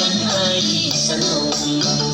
กันให้สนุก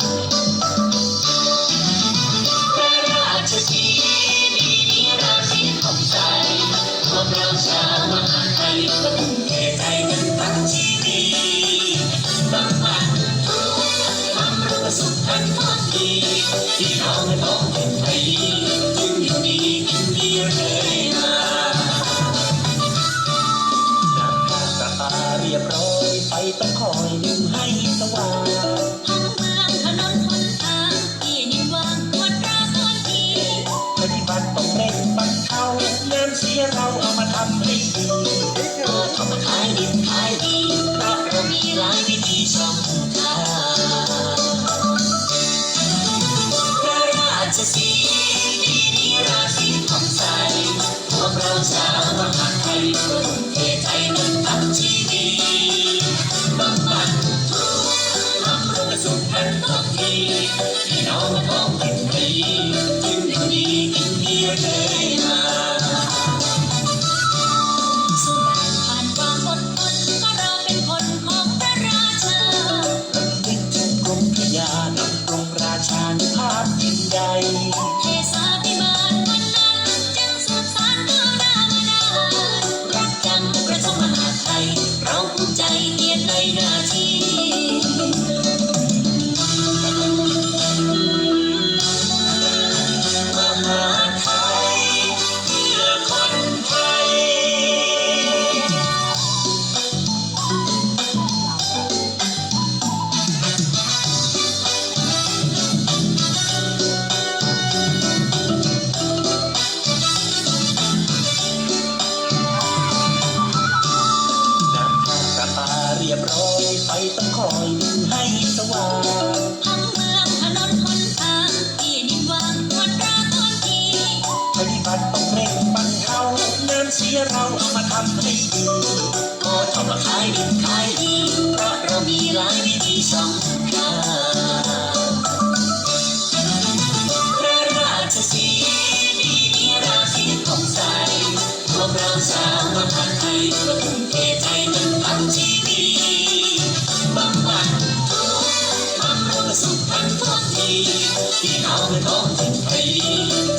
น้องท้องนดีความอดทนก็เราเป็นคนของพระราชาระลึกถึงกรมพระยานำกรมราชานาพยิ่ให ความสำเร็จโอ้ทำมาขายดิบขายดีเพราะเรามีหลายวิธีสำคัญพระราชสีมีมีราศีของใสพวกเราสามารถนไทยมาทุ่มเทใจนั้นทั้งชีวิตบำบัดทุกข์บำรุงสุขทันทุกทีที่เอาไม่ต้องถึงใจ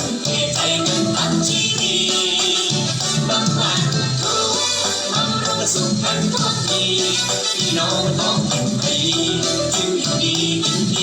one for me. You know the pumpkin pie. Do you need me?